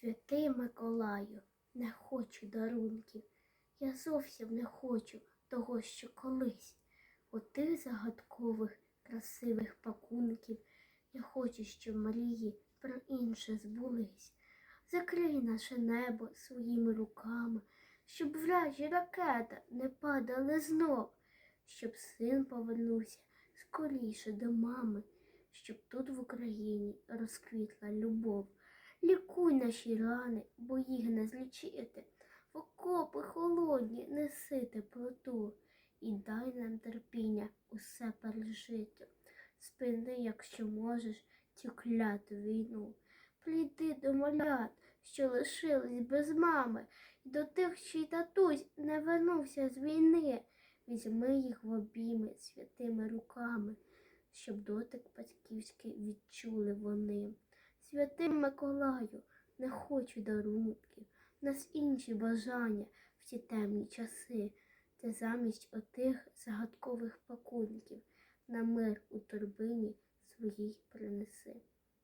Святий Миколаю, не хочу дарунків. Я зовсім не хочу того, що колись. У тих загадкових, красивих пакунків я хочу, щоб мрії про інше збулись. Закрий наше небо своїми руками, щоб вражі ракета не падали знов, щоб син повернувся скоріше до мами, щоб тут в Україні розквітла любов. Наші рани, бо їх не злічити. В окопи холодні неси теплоту і дай нам терпіння усе пережити. Спини, якщо можеш, цю кляту війну. Прийди до малят, що лишились без мами, і до тих, чий татусь не вернувся з війни. Візьми їх в обійми святими руками, щоб дотик батьківський відчули вони. Святим Миколаю, не хочу дарунків, нас інші бажання в ці темні часи. та замість отих загадкових пакунків на мир у торбині своїй.